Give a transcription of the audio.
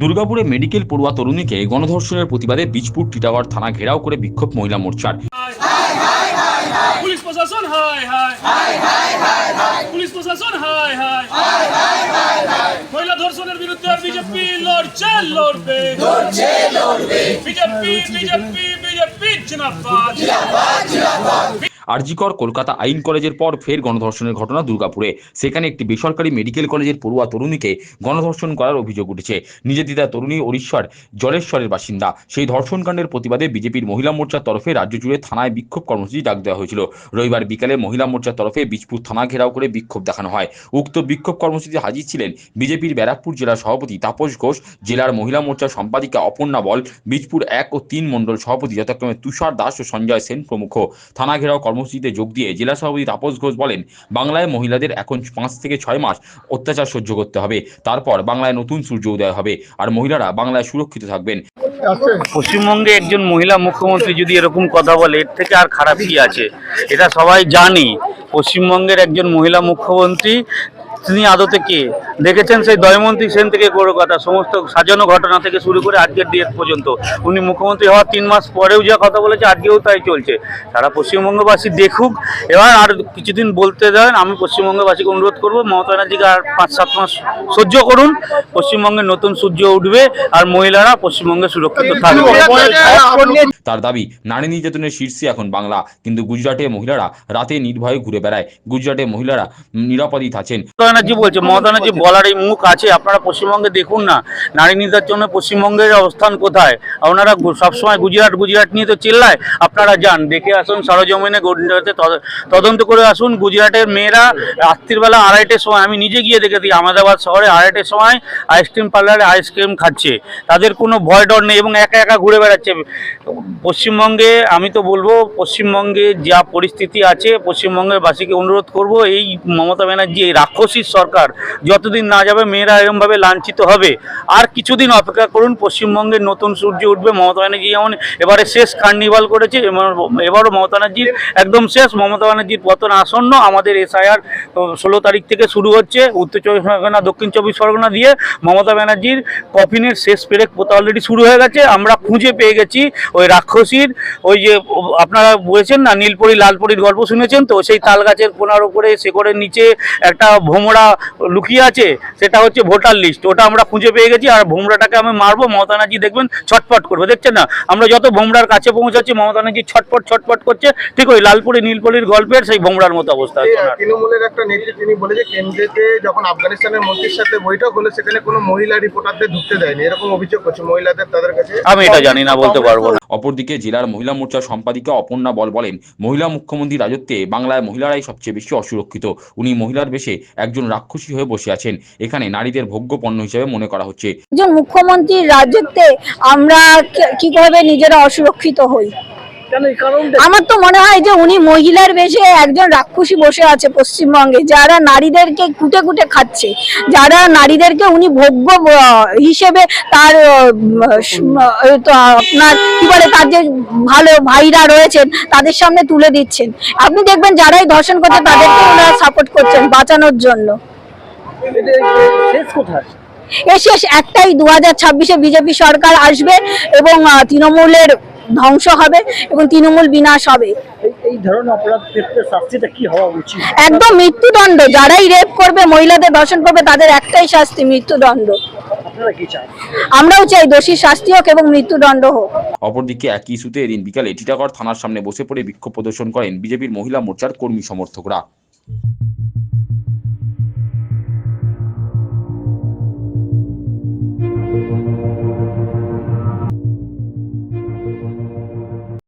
দুর্গাপুরে মেডিকেল পড়ুয়া তরুণীকে গণধর্ষণের প্রতিবাদে বীজপুর টিটাগড় থানা ঘেরাও করে বিক্ষোভ মহিলা মোর্চার। পুলিশ প্রশাসন হায় হায়। পুলিশ প্রশাসন হায় হায়। মহিলা ধর্ষণের বিরুদ্ধে বিজেপি লড়ছে লড়বে। বিজেপি বিজেপি বিজেপি জিন্দাবাদ। আরজিকর কলকাতা আইন কলেজের পর ফের গণধর্ষণের ঘটনা দুর্গাপুরে। সেখানে একটি বেসরকারি মেডিকেল কলেজের পড়ুয়া তরুণীকে গণধর্ষণ করার অভিযোগ উঠেছে। নিজেদিদা তরুণী ওড়িশার জলেশ্বরের বাসিন্দা। সেই ধর্ষণকাণ্ডের প্রতিবাদে বিজেপির মহিলা মোর্চার তরফে রাজ্য জুড়ে থানায় বিক্ষোভ কর্মসূচি ডাক দেওয়া হয়েছিল। রবিবার বিকালে মহিলা মোর্চার তরফে বীজপুর থানা ঘেরাও করে বিক্ষোভ দেখানো হয়। উক্ত বিক্ষোভ কর্মসূচিতে হাজির ছিলেন বিজেপির ব্যারাকপুর জেলার সভাপতি তাপস ঘোষ, জেলার মহিলা মোর্চার সম্পাদিকা অপর্ণা বল, বীজপুর এক ও তিন মণ্ডল সভাপতি যথাক্রমে তুষার দাস ও সঞ্জয় সেন প্রমুখ। থানা ঘেরাও কর্মসূচিতে যোগ দিয়ে জেলা সভাপতি তাপস ঘোষ বলেন বাংলায় মহিলাদের এখন পাঁচ থেকে ছয় মাস অত্যাচার সহ্য করতে হবে। তারপর বাংলায় নতুন সূর্য উদয় হবে আর মহিলারা বাংলায় সুরক্ষিত থাকবেন। পশ্চিমবঙ্গে একজন মহিলা মুখ্যমন্ত্রী যদি এরকম কথা বলে এর থেকে আর খারাপ কি আছে? এটা সবাই জানি। পশ্চিমবঙ্গের একজন মহিলা মুখ্যমন্ত্রী তিনি আদতে কে? দেখেছেন সেই দয়মন্ত্রী সেন থেকে বড় কথা, সমস্ত সাজানো ঘটনা থেকে শুরু করে আজকের ডেট পর্যন্ত। উনি মুখ্যমন্ত্রী হওয়ার তিন মাস পরেও যা কথা বলেছে আজকেও তাই চলছে। সারা পশ্চিমবঙ্গবাসী দেখুক। এবার আর কিছুদিন বলতে দেন, আমি পশ্চিমবঙ্গবাসীকে অনুরোধ করব, মমতা ব্যানার্জিকে আর পাঁচ সাত মাস সহ্য করুন। পশ্চিমবঙ্গে নতুন সূর্য উঠবে আর মহিলারা পশ্চিমবঙ্গে সুরক্ষিত থাকবে। তার দাবি নারী নির্যাতনের শীর্ষে এখন বাংলা। কিন্তু গুজরাটে মহিলারা রাতে নির্ভয়ে ঘুরে বেড়ায়। গুজরাটে মহিলারা নিরাপদেই থাকেন। ব্যানার্জি বলছে মমতা ব্যানার্জি বলার এই মুখ আছে আপনারা পশ্চিমবঙ্গে দেখুন না। নারী নির্যাতনের পশ্চিমবঙ্গের অবস্থান কোথায়? আপনারা সবসময় গুজরাট গুজরাট নিয়ে তো চিল্লায়। আপনারা যান দেখে আসুন সরজমিনে গুজরাটে তদন্ত করে আসুন। গুজরাটের মেয়েরা রাত্রিবেলা আড়াইটের সময় আমি নিজে গিয়ে দেখেছি আহমেদাবাদ শহরে। আড়াইটের সময় আইসক্রিম পার্লারে আইসক্রিম খাচ্ছে। তাদের কোনো ভয় ডর নেই এবং একা একা ঘুরে বেড়াচ্ছে। পশ্চিমবঙ্গে, আমি তো বলব, পশ্চিমবঙ্গে যা পরিস্থিতি আছে, পশ্চিমবঙ্গের বাসীকে অনুরোধ করব, এই মমতা ব্যানার্জি, এই রাক্ষসীর সরকার যতদিন না যাবে, মেয়েরা এরমভাবে লাঞ্ছিত হবে। আর কিছুদিন অপেক্ষা করুন পশ্চিমবঙ্গের নতুন সূর্য উঠবে। মমতা ব্যানার্জি যেমন এবারে শেষ কার্নিভাল করেছে, এবার- এবারও মমতা ব্যানার্জির একদম শেষ। মমতা ব্যানার্জির পতন আসন্ন। আমাদের এসআইআর ষোলো তারিখ থেকে শুরু হচ্ছে। উত্তর চব্বিশ পরগনা, দক্ষিণ চব্বিশ পরগনা দিয়ে মমতা ব্যানার্জির কফিনের শেষ পেরেক পোতা অলরেডি শুরু হয়ে গেছে। আমরা খুঁজে পেয়ে গেছি ওই রাক্ষসীর ওই যে আপনারা বলেছেন না নীলপরি লালপরির গল্প শুনেছেন তো? সেই তাল গাছের কোনার উপরে শেকড়ের নিচে একটা ভোমরা লুকিয়ে আছে সেটা হচ্ছে ভোটার লিস্ট ওটা আমরা খুঁজে পেয়ে গেছি আর ভোমরাটাকে আমি মারবো মমতা ব্যানার্জি দেখবেন ছটপট করবে। দেখছেন না? আমরা যত ভোমরার কাছে পৌঁছাচ্ছি মমতা ব্যানার্জি ছটপট ছটপট করছে। ঠিক ওই লালপুরি নীলপলির গল্পের সেই ভোমরার মতো অবস্থা আছে তৃণমূলের একটা নেত্রী তিনি বলেছে কেন্দ্রেতে যখন আফগানিস্তানের মন্ত্রীর সাথে বৈঠক হলো সেখানে কোনো মহিলা রিপোর্টারদের ঢুকতে দেয়নি। এরকম অভিযোগ করছে মহিলাদের তাদের কাছে। আমি এটা জানি না বলতে পারব না। অপরদিকে জেলার মহিলা মোর্চার সম্পাদিকা অপর্ণা বল বলেন মহিলা মুখ্যমন্ত্রী রাজত্বে বাংলায় মহিলারাই সবচেয়ে বেশি অসুরক্ষিত। উনি মহিলার বেশে একজন রাক্ষসী হয়ে বসে আছেন। এখানে নারীদের ভোগ্য পণ্য হিসেবে মনে করা হচ্ছে। একজন মুখ্যমন্ত্রীর রাজত্বে আমরা কি- কীভাবে নিজেরা অসুরক্ষিত হই? আমার তো মনে হয় যে উনি মহিলার বেশে একজন রাক্ষসী বসে আছে পশ্চিমবঙ্গে যারা নারীদেরকে কুটে কুটে খাচ্ছে যারা নারীদেরকে উনি ভোগ্য হিসেবে তার আপনার কি বলে তার যে ভালো ভাইরা রয়েছেন তাদের সামনে তুলে দিচ্ছেন। আপনি দেখবেন যারাই ধর্ষণ করছে তাদেরকে ওনারা সাপোর্ট করছেন বাঁচানোর জন্য। এর শেষ একটাই দু হাজার ছাব্বিশে বিজেপি সরকার আসবে এবং তৃণমূলের ধ্বংস হবে এবং তৃণমূল বিনাশ হবে। এই ধরনের অপরাধ ক্ষেত্রে শাস্তিটা কি হওয়া উচিত? একদম মৃত্যুদণ্ড। যারাই রেপ করবে মহিলাদের ধর্ষণ করবে তাদের একটাই শাস্তি মৃত্যুদণ্ড। আপনারা কি চান? আমরাও চাই দোষী শাস্তি হোক এবং মৃত্যুদণ্ড হোক। অপরদিকে একই ইস্যুতে এদিন বিকালে টিটাগড় থানার সামনে বসে পড়ে বিক্ষোভ প্রদর্শন করেন বিজেপির মহিলা মোর্চার কর্মী সমর্থকরা।